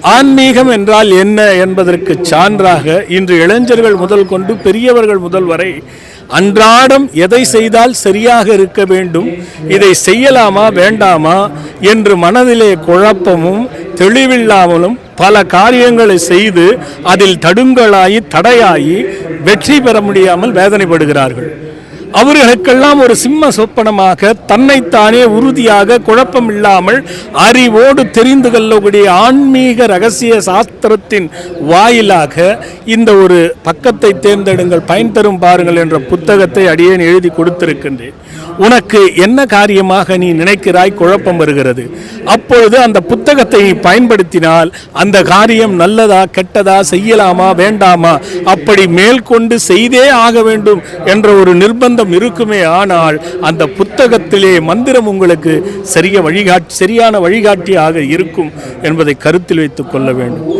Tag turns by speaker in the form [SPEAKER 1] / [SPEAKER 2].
[SPEAKER 1] ஆன்மீகம் என்றால் என்ன என்பதற்கு சான்றாக இன்று இளைஞர்கள் முதல் கொண்டு பெரியவர்கள் முதல் வரை அன்றாடம் எதை செய்தால் சரியாக இருக்க வேண்டும் இதை செய்யலாமா வேண்டாமா என்று மனதிலே குழப்பமும் தெளிவில்லாமலும் பல காரியங்களை செய்து அதில் தடுங்களாகி தடையாகி வெற்றி பெற முடியாமல் வேதனைப்படுகிறார்கள். அவர்களுக்கெல்லாம் ஒரு சிம்ம சொப்பனமாக தன்னைத்தானே உறுதியாக குழப்பம் இல்லாமல் அறிவோடு தெரிந்து கொள்ளக்கூடிய ஆன்மீக ரகசிய சாஸ்திரத்தின் வாயிலாக இந்த ஒரு பக்கத்தை தேர்ந்தெடுங்கள் பயன் தரும் பாருங்கள் என்ற புத்தகத்தை அடியேன் எழுதி கொடுத்திருக்கின்றேன். உனக்கு என்ன காரியமாக நீ நினைக்கிறாய்? குழப்பம் வருகிறது. அப்பொழுது அந்த புத்தகத்தை நீ பயன்படுத்தினால் அந்த காரியம் நல்லதா கெட்டதா செய்யலாமா வேண்டாமா? அப்படி மேற்கொண்டு செய்தே ஆக வேண்டும் என்ற ஒரு நிர்பந்தம் இருக்குமே ஆனால் அந்த புத்தகத்திலே மந்திரம் உங்களுக்கு சரிய வழிகாட்டி சரியான வழிகாட்டியாக இருக்கும் என்பதை கருத்தில் வைத்துக் கொள்ள வேண்டும்.